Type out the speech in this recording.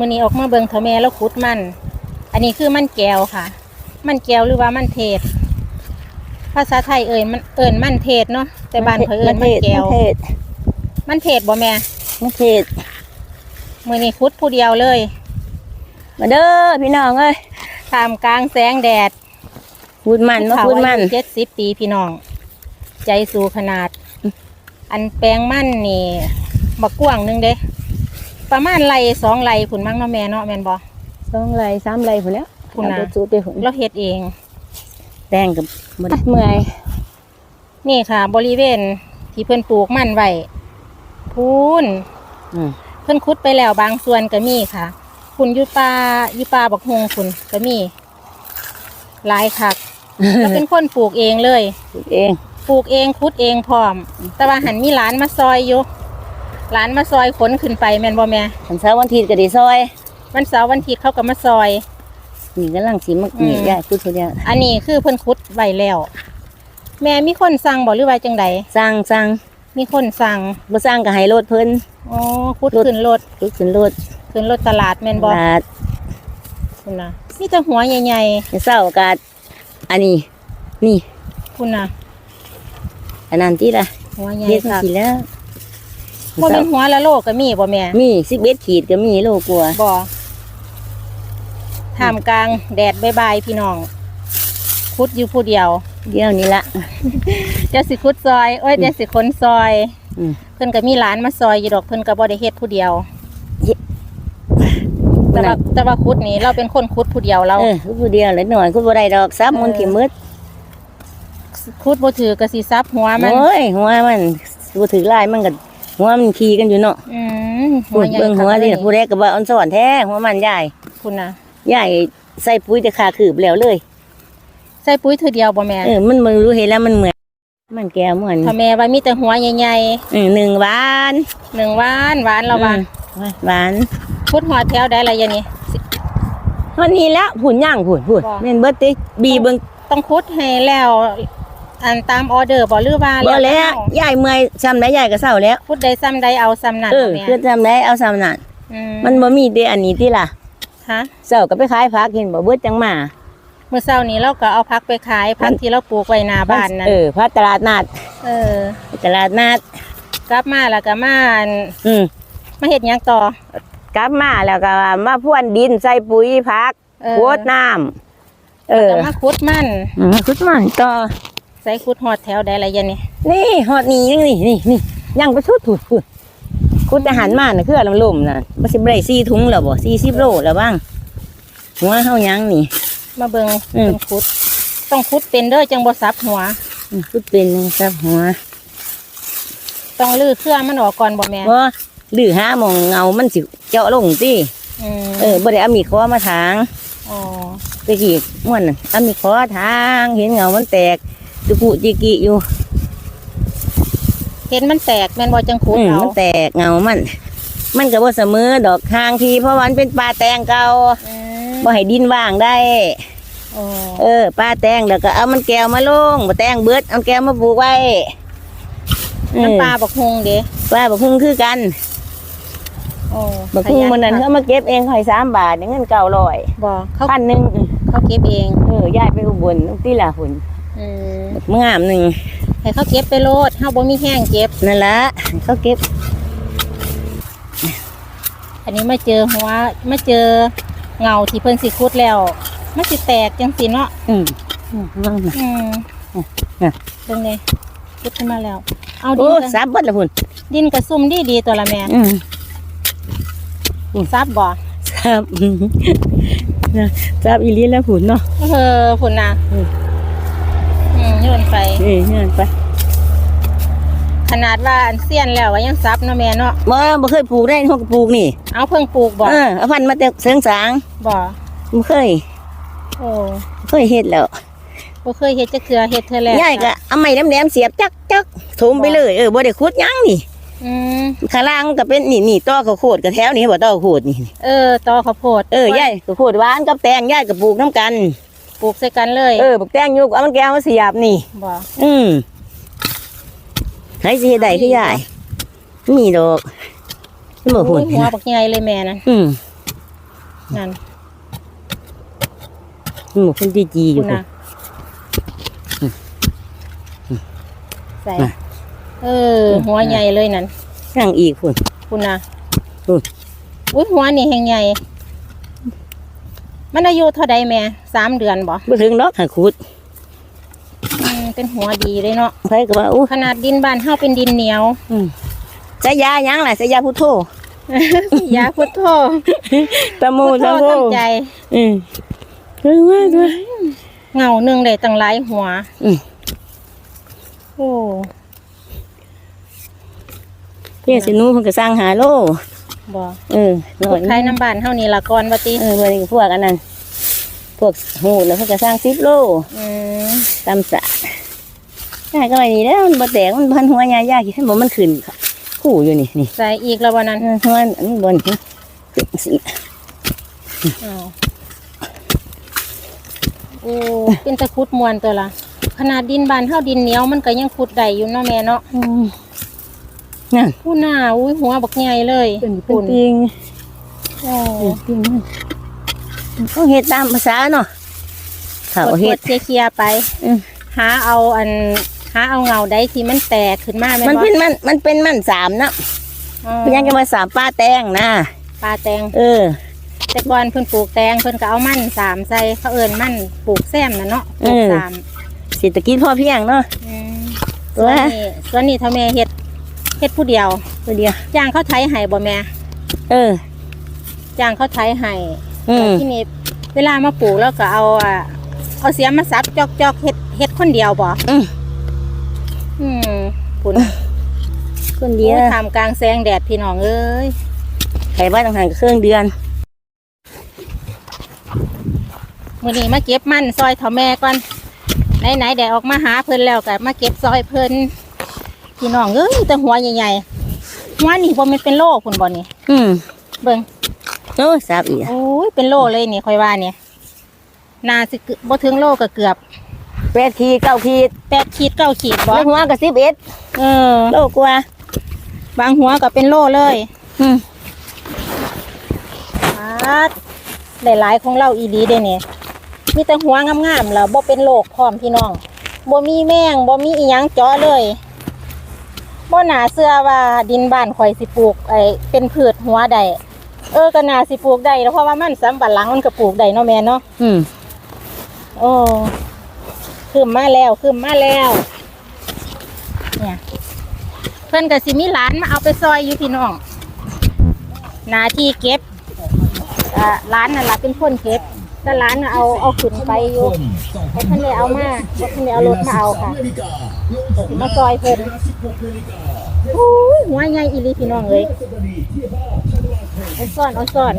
มื้อนี้ออกมาเบิ่งเถาแม่แล้วขุดมัน อันนี้คือมันแก้วค่ะ มันแก้วหรือว่ามันเทศ ภาษาไทยเอ่ยมันเอิ้นมันเทศเนาะแต่บ้านเขาเอิ้นมันแก้วมันเทศมันเทศบ่แม่ มันเทศมื้อนี้ขุดผู้เดียวเลย มาเด้อพี่น้องเอ้ยท่ามกลางแสงแดดพูดมันมาพูดมันเจ็ดสิบปีพี่น้อง ใจสูขนาด อันแปลงมันนี่บักกว้างหนึงเด้ ประมาณไรสองไรผุนมั้งเนาะแม่เนาะแม่นบ่สองไรสามไรพุ่นแล้วพุ่นน่ะเอาไปจุดไปพุ่นเราเฮ็ดเองแตงกับบ่ได้เมื่อยนี่ค่ะ บริเวณที่เพิ่นปลูกมันไว้พูนอืมเพิ่นขุดไปแล้วบางส่วนก็มีค่ะ คุณอยู่ป่าอยู่ป่าบักฮงคุณก็มีหลายคักแล้วเป็นคนปลูกเองเลย ปลูกเอง ปลูกเองคุดเองพร้อม แต่ว่าหันมีหลานมาซอยอยู่ หลานมาซอยขนขึ้นไปแม่นบ่แม่วันเสาร์วันอาทิตย์ก็ได้ซอยวันเสาร์วันอาทิตย์เขาก็มาซอย นี่กำลังสิมาอืมนี่ยายพูดคนเดียวอันนี้คือเพิ่นคุดไว้แล้ว แม่มีคนสั่งบ่หรือว่าจังใดสั่งสั่งมีคนสั่งบ่สั่งก็ให้รถเพิ่นอ๋อคุดรถขึ้นรถรถขึ้นรถขึ้นรถตลาดแม่นบ่บาทคุณน่ะมีแต่หัวใหญ่จะเศร้าอากาศอันนี้ นี่ๆคุณน่ะอันนั้นที่ละหัวใหญ่เฮ็ดค่ะสิแล้ว บ่เป็นหัวละโลก็มีบ่แม่มี11ขีดก็มีโลกลัวาบ่ท่ามกลางแดดบายๆพี่น้องคุดอยู่ผู้เดียว เดี๋ยวนี้ละเดี๋ยวสิคุดซอยเอ้ยเดี๋ยวสิขนซอย อืม เพิ่นก็มีหลานมาซอยอยู่ดอกเพิ่นก็บ่ได้เฮ็ดผู้เดียวเฮ็ดแต่ว่าแต่ว่าคุดนี้เราเป็นคนคุดผู้เดียวเรา เออผู้เดียวเลยหน่อยคุณบ่ได้ดอกซับมันขี้มืดคุดบ่ถือก็สิซับหัวมันโอ้ยหัวมันบ่ถือลายมันก็ หัวมันขี่กันอยู่เนาะอืมหัพูวดใหญ่เบิ่งหัวคักดิเลยผู้ใดก็บ่อ่อนสอนแท้หัวมันใหญ่คุณน่ะใหญ่ใส่ปุ๋ยแต่ขาคืบแล้วเลย ใส่ปุ๋ยเทื่อเดียวบ่แม่เออมันบ่รู้เห็นแล้วมันเหมือน มันแก้วเหมือนถ้าแม่ว่ามีแต่หัวใหญ่เออหนึ่งหวานๆหนึ่งหวานหวานเราว่าอืมหวานคุดหัวแถวได้ละยะนี่วันนี้แล้วผุนย่างผุนผุนบ่แม่นเบิดติบีเบิ่งต้องคุดให้แล้ว อันตามออเดอร์บ่หรือว่าบ่แล้วเอายายเมื่อยซ้ำได้ยายก็เศร้าแล้วคุดได้ซ้ำใดเอาซ้ำนั้นเออบ่แม่คือซ้ำได้เอาซ้ำนั่นอืมันบ่มีแต่อันนี้ติล่ะฮะเศร้าก็ไปขายผักเห็นบ่เบิดจังมาเมื่อเช้านี้เราก็เอาพักไปขายพักที่เราปลูกไว้หน้าบ้านนั่นเออพักตลาดนัดเออ ตลาดนัดกลับมาแล้วก็มาอันอืมมาเฮ็ดหยังต่อกลับมาแล้วก็มาพ่วนดินใส่ปุ๋ยผักเออโคดน้ำเออก็มาคุดมันอืมคุดมันต่อ ใส่คุดฮอดแถวใดละยะนี่นี่ฮอดนี่นี่นี่นี่ย่างไปชุดถุดถุดคุดอาหารมาน่ะคืออารมณ์ลมน่ะบ่สิบ่ได้4ถุงแล้วบ่40โลแล้วบ้างหัวเฮายังนี่ มาเบิ่งอืมเบิ่งคุด ต้องคุดเป็นเด้อจังบ่ซับหัว อืมคุดเป็นนะครับหัวต้องลื้อเครื่องมันออกก่อนบ่แม่บ่ดื้อหาหมองเงามันสิเจาะลงติอืมเออบ่ได้เอามีดคอมาถาง อ๋อ ตะกี้ม่วนน่ะเอามีดคอถาง เห็นเงามันแตก จุกุจิกิอยู่เห็นมันแตกแม่นบ่จังคุดอืมเอามันแตกเงามัน มันก็บ่เสมอดอกทางทีเพราะว่ามันเป็นป่าแตงเก่าอืมบ่ให้ดินว่างได้อ๋อเออป่าแตงแล้วก็เอามันแก้วมาลงบ่แตงเบิดเอาแก้วมาปลูกไว้เออน้ำปลาบักฮุงเด้ปลาบักฮุงคือกันโอ้บักฮุงมันนั้นขยัเขามาเก็บเองเขาให้สามบาทได้เงินเก้าร้อยบ่เขาพันหนึ่งเขาเก็บเองเออยายไปอุบลที่ละหุ่นอืม บักงามหนึ่งให้เขาเก็บไปโลดเฮาบ่มีแห้งเก็บนั่นละเขาเก็บ อันนี้มาเจอหัวมาเจอเงาที่เพิ่นสิคุดแล้วมันสิแตกจังสิเนาะอืมอืมว่างนะอืมน่ะเบิ่งเลยคุดขึ้นมาแล้ว เอาดิโอ้นกสามเบิดละหุ่นดินกระซุ่มดีดีๆตัวละแม่อืมซับบ่ครับนะจับอีหลีแล้วหุ่นเนาะเออพุ่นน่ะอืมอืมโยน ไป เอ้ยเนี่ยไปขนาดว่าอันเสี้ยนแล้วก็ยังซับเนาะแม่เนาะบ่บ่เคยปลูกได้เขาก็ปลูกนี่เอาเพิ่งปลูกบ่เออเอาพันธุ์มาแต่เสียงสางบ่บ่เคยโอ้เคยเฮ็ดแล้วบ่เคยเฮ็ดจักเทื่อเฮ็ดเทื่อแรกยายก็เอาไม้แหลมๆเสียบจักจักถมไปเลยเออบ่ได้ขุดหยังนี่อืมข้างล่างก็เป็นนี่นี่ต้อข้าวโพดกับแถวนี้บ่ต้อข้าวโพดนี่เออตอข้าวโพดเออยายข้าวโพดหวานกับแตงยายก็ปลูกน้ำกัน ปลูกใส่กันเลยเออบักแตงอยู่เอามันแก้วมาเสียบนี่ บ่อืมใครสิเฮ็ดได้คือยายมีดอกนี่บ่โอ้หุ่นยหัวบักใหญ่เลยแม่นั่นอืมนั่นหมูคนจีจีอยู่คุณพุ่นนะใส่น่ะเออ หัวใหญ่เลยนั่นย่างอีกพุ่นคุณนะอืมอุ้ยหัวนี่แหงใหญ่ มันอายุเท่าใดแม่สามเดือนบ่บ่ถึงดอกหาขุดอืมเป็นหัวดีเลยเนาะไผก็ว่าอู้ขนาดดินบ้านเฮาเป็นดินเหนียว อืมใส่ยาหยังล่ะใส่ยาพุทโธยาพุทโธตะโมพุทโธตะโมทำใจอืมเรื่องว่าตัวเงาหนึ่งได้ตั้งหลายหัว อืมโอ้เพี่สิหนูเพิ่นก็สร้างหาโล บ่เออร้อพุยทไทยน้ำบ้านเฮานี่ละก่อนว่าติเออเพิ่นก็พวกอันนั้น พวกหูแล้วเพิ่นก็สร้าง10โลอืมตามสะใช่ก็ไอ้นี่แล้วมันบ่แตกมันพันหัวยายากที่บ่มันขึ้นคู่อยู่นี่นี่ใส่อีกแล้ววันนั้นเออหัวอันบนนี่สิอ้าวโอ้เป็นตะคุดมวนตัวละขนาดดินบ้านเฮาดินเหนียวมันก็ยังขุดได้อยู่เนาะแม่เนาะอืม นั่นผู้หน้าอุ้ยหัวบักใหญ่เลยเป็นเป็คุนณปิงโอ้เป็นปิงมันต้องเฮ็ดตามภาษาเนาะเขากดเฮ็กดดเคลียร์ๆไปอืมหาเอาอันหาเอาเงาใดที่มันแตกขึ้นมาแม่มันบ่เป็นมันมันเป็นมันสามนะอ๋อเป็นยังจะมาสามป้าแตงนะปลาแตง เออ แต่ก่อนเพิ่นปลูกแตงเพิ่นก็เอามันสามใส่เขาเอิ้นมันปลูกแซมน่ะเนาะปลูกเออสามเศรษฐกิจพอเพียงเนาะอืมตัวส่วนนี้ส่วนนี้เท่าแม่เฮ็ด เฮ็ดผู้เดียวตัวเดียวจ้างเขาไถให้บ่แม่เออจ้างเขาไถให้อืมที่นี่เวลามาปลูกแล้วก็เอาอะเอาเสียมมาซับจอกจอกๆเฮ็ดเฮ็ดคนเดียวบ่อืมอืมปุ่นคนเดียวโอ้ยทำกลางแสงแดดพี่น้องเอ้ยไข่บ้านต่างหากเครื่องเดือนมื้อนี้มาเก็บมันซอยเท่าแม่ก่อนไหนๆได้ออกมาหาเพิ่นแล้วก็มาเก็บซอยเพิ่น พี่น้องเอ้ยแต่หัวใหญ่ๆหัวนี่บ่แม่นเป็นโลพุ่นบ่นี่อืมเบิ่งโอ้สาบอีกโอ้ยเป็นโลเลยนี่ค่อยว่าเนี่ยน่าสิเกือบบ่ถึงโลก็เกือบแปดขีดเก้าขีดแปดขีดเก้าขีดบ่แล้วหัวก็สิบเอ็ดเออโลกว่า บางหัวก็เป็นโลเลย อืมอาดได้หลายของเราอีดีเด้เนี่ยมีแต่หัวงามๆแล้วบ่เป็นโรคพร้อมพี่น้องบ่มีแมงบ่มีอีหยังเจาะเลย บ่น่าเชื่อว่าดินบ้านข่อยสิปลูกไอ้เป็นพืชหัวได้เออก็น่าสิปลูกได้แล้วเพราะว่ามันสำปะหลังมันก็ปลูกได้เนาะแม่เนาะอืมโอ้ขึ้นมาแล้วขึ้นมาแล้ว เนี่ย เพิ่นก็สิมีหลานมาเอาไปซอยอยู่พี่น้องหนาที่เก็บอ่าร้านนั่นล่ะเป็นคนเก็บ แต่ร้านน่ะเอาเอาขึ้นไปอยู่แต่ท่านเลยเอามาบ่ท่านเลยเอารถมาเอาค่ะ มาซอยเพิ่นโอ้ยหัวใหญ่อีหลีพี่น้องเลยเอาซ่อนเอาซ่อน